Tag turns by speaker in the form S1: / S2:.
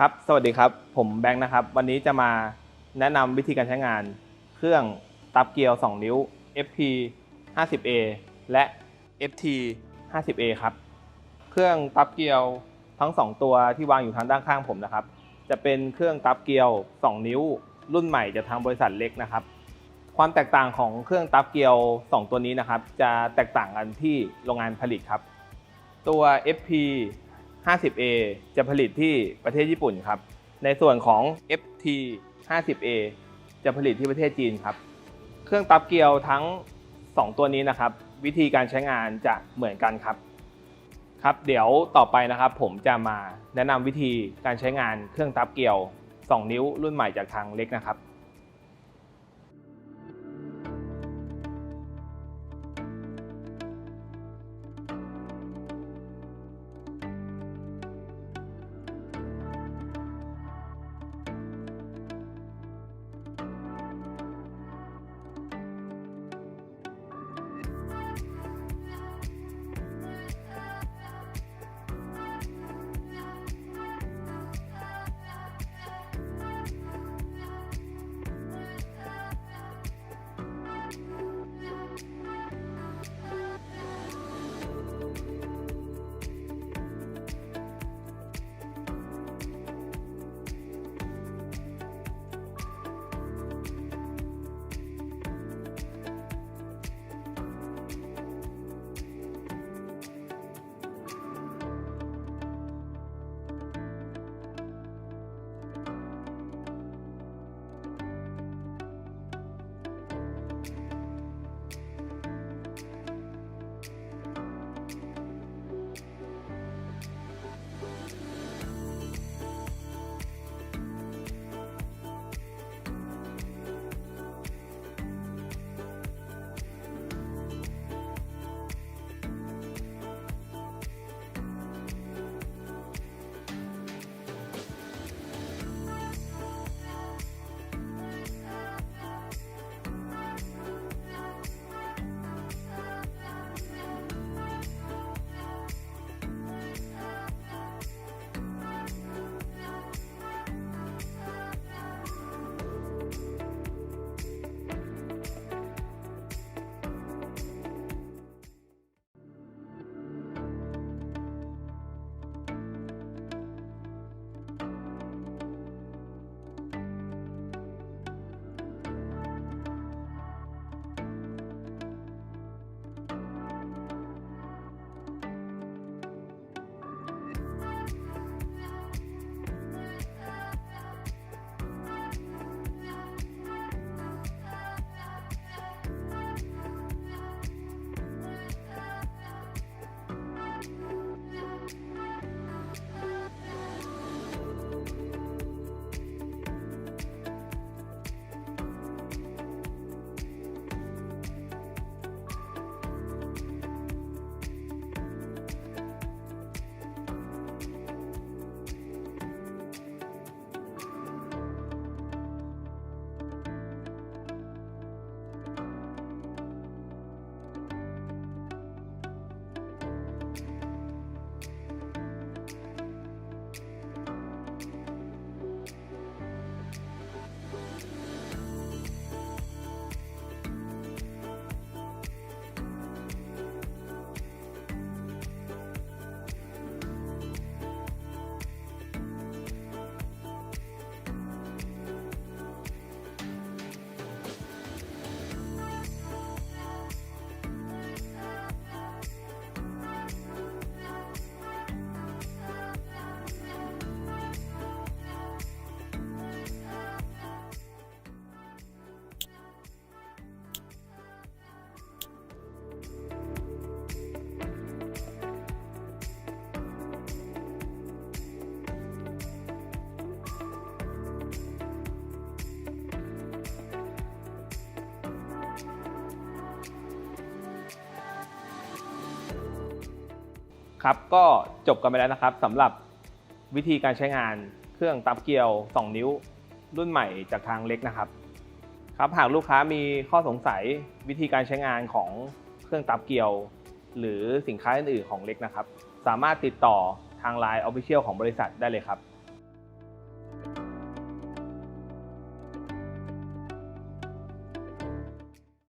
S1: ครับ สวัสดีครับ ผมแบงค์นะครับ วันนี้จะมาแนะนำวิธีการใช้งาน เครื่องตับเกียว 2 นิ้ว FP 50A และ FT 50A ครับ เครื่องตับเกียวทั้ง 2 ตัวที่วางอยู่ทางด้านข้างผมนะครับ จะเป็นเครื่องตับเกียว 2 นิ้ว รุ่นใหม่จากทางบริษัทเล็กนะครับ ความแตกต่างของเครื่องตับเกียว 2 ตัวนี้นะครับ จะแตกต่างกันที่โรงงานผลิตครับ ตัว FP 50A จะผลิตที่ประเทศญี่ปุ่นครับ ในส่วนของ FT 50A จะผลิตที่ประเทศจีนครับ เครื่องตับเกียวทั้ง 2 ตัวนี้นะครับ วิธีการใช้งานจะเหมือนกันครับ ครับเดี๋ยวต่อไปนะครับ ผมจะมาแนะนำวิธีการใช้งานเครื่องตับเกียว 2 นิ้วรุ่นใหม่จากทางเล็กนะครับ you ครับก็จบกันไปแล้วนะครับสำหรับวิธีการใช้งานเครื่องตับเกียว 2 นิ้ว รุ่นใหม่จากทางเล็กนะครับ ครับหากลูกค้ามีข้อสงสัยวิธีการใช้งานของเครื่องตับเกียว หรือสินค้าอื่นๆของเล็กนะครับ สามารถติดต่อทาง Line Official ของบริษัทได้เลยครับ